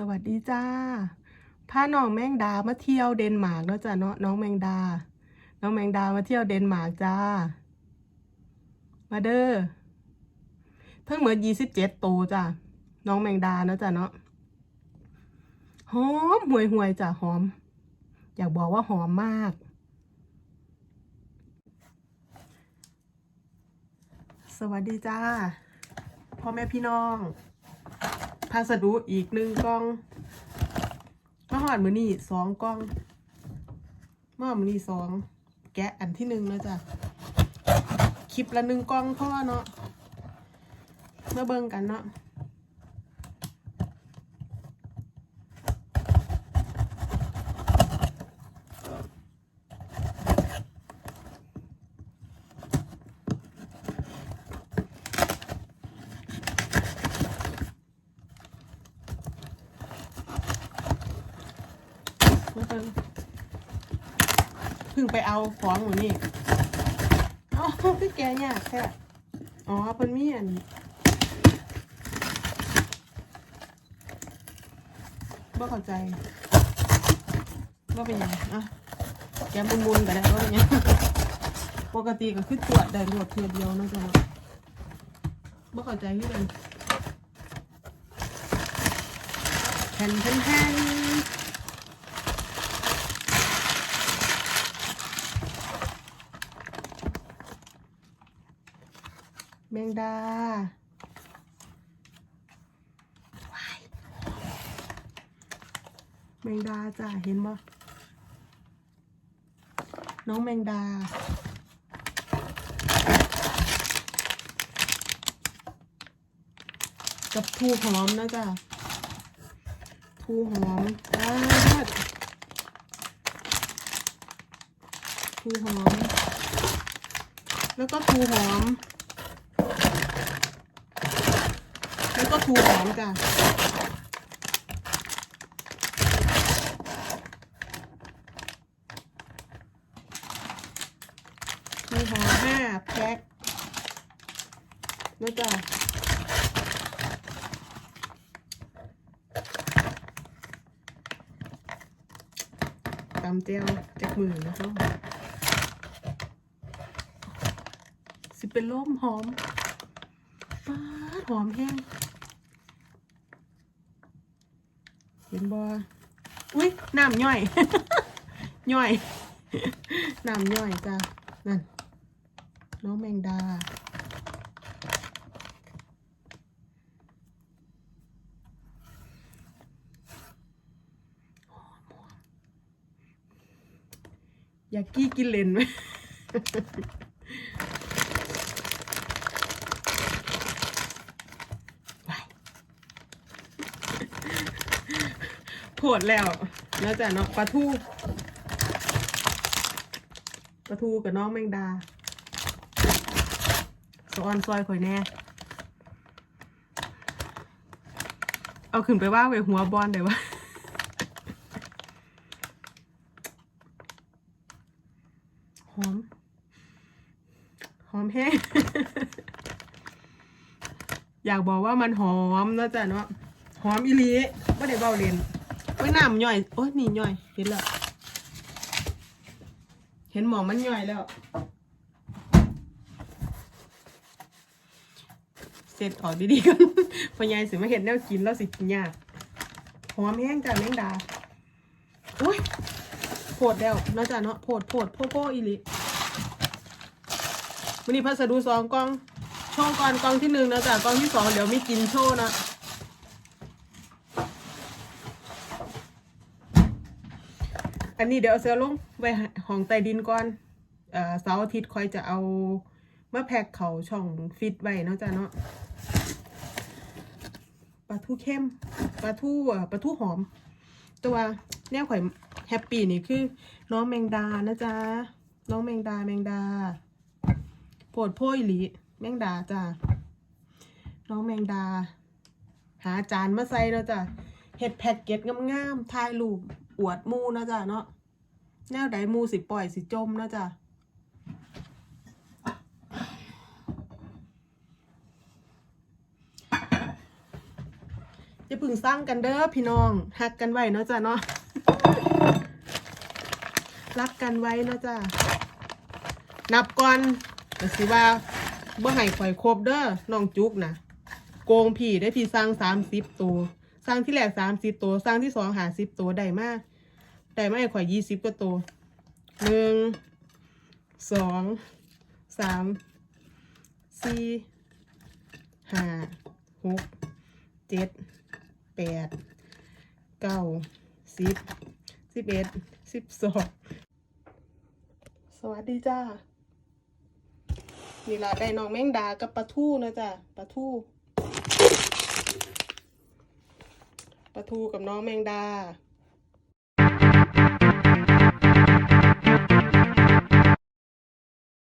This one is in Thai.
สวัสดีจ้าพาน้องแมงดามาเที่ยวเดนมาร์กเนาะจ้ะเนาะน้องแมงดา น้องแมงดามาเที่ยวเดนมาร์กจ้า มาเด้อเพิ่งเหมือนยี่สิบเจ็ดโตจ้ะน้องแมงดาเนาะจ้ะเนาะหอมห่วยห่วยๆจ้ะหอม อยากบอกว่าหอมมาก สวัสดีจ้าพ่อแม่พี่น้อง พัสดุอีกหนึ่งกล่องมาหอดมือนี่สองกล่องมาหอดมือนี่สองแกะอันที่หนึ่งนะจ๊ะคลิปละหนึ่งกล่องพ่อเนาะเมื่อเบิ่งกันเนาะ มื่อเบิ่งเพิ่งไปเอาของหมูนี่อ๋อพี่แกยากแค่อ๋อเพิ่นมีอันบ่เข้าใจว่าเป็นยังอะแกมุนๆก็ได้ว่าเป็นยังปกติก็คือตรวจได้ตรวดเทียเดียวนะจ๊ะบ่เข้าใจคือกันแผ่นแผ่นแผ่น แมงดาแมงดาจ้ะเห็นบ่น้องแมงดา กับทูหอมนะจ๊ะทูหอมอ่าทูหอม แล้วก็ทูหอม แล้วก็ทูหอมจ้ะทูหอมห้าแพ็คแล้วจ้ะตำเจียวจากมือนะคะสิเป็นล่มหอมป้าหอมแห้ง เห็นบออุ้ยน้ำย่อย ย่อยน้ำย่อยจ้ะนั่นน้องแมงดาอยากกี้กินเลนไหม โผดแล้วแล้วจ้ะเนาะปลาทูปลาทูกับน้องแมงดาสอนซอยข่อยแน่ เอาขึ้นไปว่าไว้หัวบอลเดี๋ยววะหอม หอมแห้ง อยากบอกว่ามันหอมนะจ๊ะเนาะ หอมอีลีไม่ได้เบาเล่น โอ้ยน้ำย่อย โอ้ยนี่ย่อย เห็นแล้ว เห็นหมองมันย่อยแล้ว เสร็จออกดีๆกันพอยายสิมาเห็นแนวกินแล้วสิกินยากหอมแห้งจ้ะแมงดาโอ้ยโพดแล้วเนาะจ้ะเนาะโพดโพดโพโพอีลีวันนี้พัสดุสองกล่องโชว์ก่อนกล่องที่หนึ่งนะจ๊ะกล่องที่สองเดี๋ยวมีกินโชว์นะ อันนี้เดี๋ยวเอาเสื้อลงไว้ห้องใต้ดินก่อนเอ่อเสาร์อาทิตย์คอยจะเอามาแพ็คเขาช่องฟิตไว้เนาะจ้ะเนาะปลาทูเข้มปลาทูอะปลาทูหอม ตัวเนี่ยข่อยแฮปปี้นี่คือ น้องแมงดานะจ๊ะน้องแมงดาแมงดาโปรดโพยหลีแมงดาจ้ะน้องแมงดา หาจานมาใส่แล้วจ้ะ เห็ดแพ็กเกจงามๆถ่ายรูปอวดมูนะจ๊ะเนาะแนวใดมูสิปล่อยสิจมนะจ๊ะคอย่าพึ่งสร้างกันเด้อพี่น้องหักกันไว้เนาะจ้ะเนาะรักกันไว้เนาะจ้ะนับก่อนแต่สิว่าบ่ให้ข่อยครบเด้อน้องจุกนะโกงพี่ได้พี่สร้างสามสิบตัว สร้างที่แรกสามสิบตัวสร้างที่สองหาสิบตัวได้มากได้มาให้ข่อยยี่สิบกว่าตัวหนึ่งสองสามสี่ห้าหกเจ็ดแปดเก้าสิบสิบเอ็ดสิบสองสวัสดีจ้านี่ละได้น้องแมงดากับปลาทูนะจ๊ะปลาทู ปลาทูกับน้องแมงดา